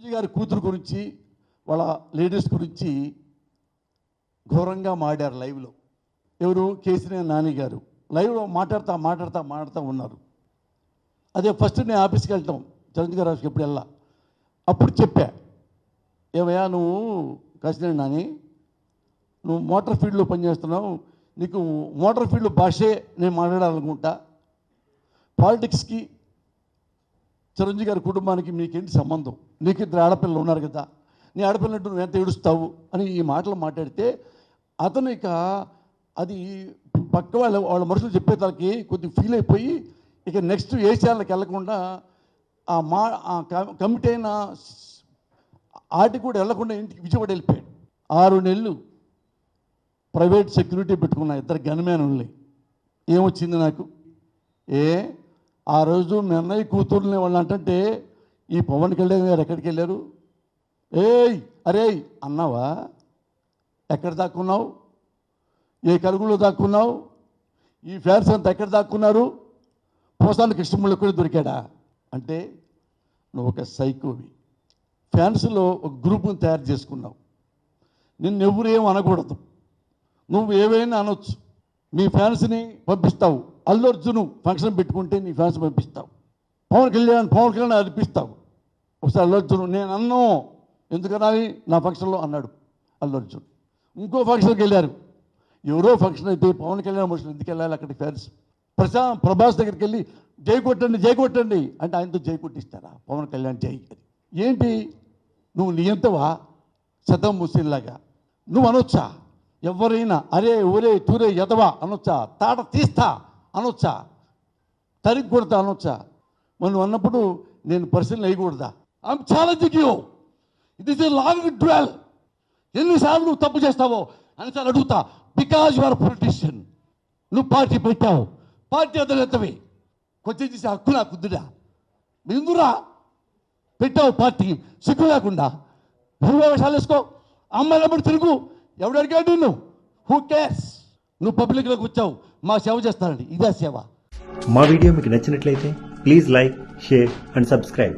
చిరంజీవి గారి కూతురు గురించి వాళ్ళ లేడీస్ గురించి ఘోరంగా మాడారు లైవ్లో. ఎవరు? కేసీఆర్ నాని గారు. లైవ్లో మాట్లాడుతూ మాట్లాడుతూ మాట్లాడుతూ ఉన్నారు. అదే ఫస్ట్ నేను ఆఫీస్కి వెళ్తాం. చిరంజీవి గారు ఆఫీస్కి ఎప్పుడు వెళ్ళా అప్పుడు చెప్పా. ఏమయ్యా నువ్వు కాసినాడు నాని నువ్వు మోటార్ ఫీల్డ్లో పనిచేస్తున్నావు. నీకు మోటార్ ఫీల్డ్ భాషే నేను మాట్లాడాలనుకుంటా. పాలిటిక్స్కి చిరంజీవి గారి కుటుంబానికి మీకేంటి సంబంధం? నీకు ఇద్దరు ఆడపిల్లలు ఉన్నారు కదా. నీ ఆడపిల్లంటూ నువ్వు ఎంత ఏడుస్తావు? అని ఈ మాటలు మాట్లాడితే అతను ఇక అది పక్క వాళ్ళ వాళ్ళ మనుషులు చెప్పేదానికి కొద్దిగా ఫీల్ అయిపోయి ఇక నెక్స్ట్ ఏ ఛానల్కి వెళ్ళకుండా ఆ మా ఆ కమిటీ అయిన ఆటికి కూడా వెళ్ళకుండా ఇంటికి విజయవాడ వెళ్ళిపోయాడు. ఆరు నెలలు ప్రైవేట్ సెక్యూరిటీ పెట్టుకున్న ఇద్దరు గన్మ్యానుల్ని ఏమొచ్చింది నాకు? ఏ ఆ రోజు మీ అన్నయ్య కూతుర్ని వాళ్ళు అంటే ఈ పవన్ కళ్యాణ్ గారు ఎక్కడికి వెళ్ళారు? ఏయ్ అరే అన్నావా? ఎక్కడ దాక్కున్నావు? ఏ కలుగులో దాక్కున్నావు? ఈ ఫ్యాన్స్ అంతా ఎక్కడ దాక్కున్నారు? పోసాని కృష్ణముళ్ళు కూడా దొరికాడా? అంటే నువ్వు ఒక సైకోవి. ఫ్యాన్స్లో ఒక గ్రూప్ని తయారు చేసుకున్నావు. నిన్ను ఎవరు ఏం అనకూడదు. నువ్వు ఏవైనా అనొచ్చు. మీ ఫ్యాన్స్ని పంపిస్తావు. అల్లు అర్జున్ ఫంక్షన్ పెట్టుకుంటే నీ ఫ్యాన్స్ పంపిస్తావు. పవన్ కళ్యాణ్ పవన్ కళ్యాణ్ అర్పిస్తావు ఒకసారి అల్లు అర్జున్ నేను అన్ను. ఎందుకనాలి నా ఫంక్షన్లో అన్నాడు అల్లు అర్జున్. ఇంకో ఫంక్షన్కి వెళ్ళారు. ఎవరో ఫంక్షన్ అయితే పవన్ కళ్యాణ్ మనుషులు ఎందుకు వెళ్ళాలి అక్కడికి ఫ్యాన్స్? ప్రశా ప్రభాస్ దగ్గరికి వెళ్ళి జై కొట్టండి జై కొట్టండి అంటే ఆయనతో జై కొట్టిస్తారా? పవన్ కళ్యాణ్ జై ఏంటి? నువ్వు నియంతవా శతం ముస్లింలాగా. నువ్వు అనొచ్చా? ఎవరైనా అరే ఒరే తూరే ఎదవా అనొచ్చా? తాట తీస్తా అనొచ్చా? తరిగి కొడతా అనొచ్చా? మనం అన్నప్పుడు నేను పరిశీలన వేయకూడదా? I'm challenging you it is a long dwell ఎన్నిసార్లు నువ్వు తప్పు చేస్తావో? అనిసార్లు అడుగుతా. బికాజ్ యు ఆర్ పొలిటీషియన్ నువ్వు పార్టీ పెట్టావు. పార్టీ అదనెత్తవి కొంచెం చేసే హక్కు నాకు ఉందిరా ఎందురా పెట్టావు పార్టీ సిగ్గు లేకుండా. నువ్వే వేషాలు వేసుకో అమ్మాయిలప్పుడు తిరుగు. ఎవడు అడిగాడు నువ్వు హూ కేర్స్ నువ్వు పబ్లిక్లోకి వచ్చావు. మా సేవ చేస్తానండి. ఇదే సేవ. మా వీడియో మీకు నచ్చినట్లయితే please like share and subscribe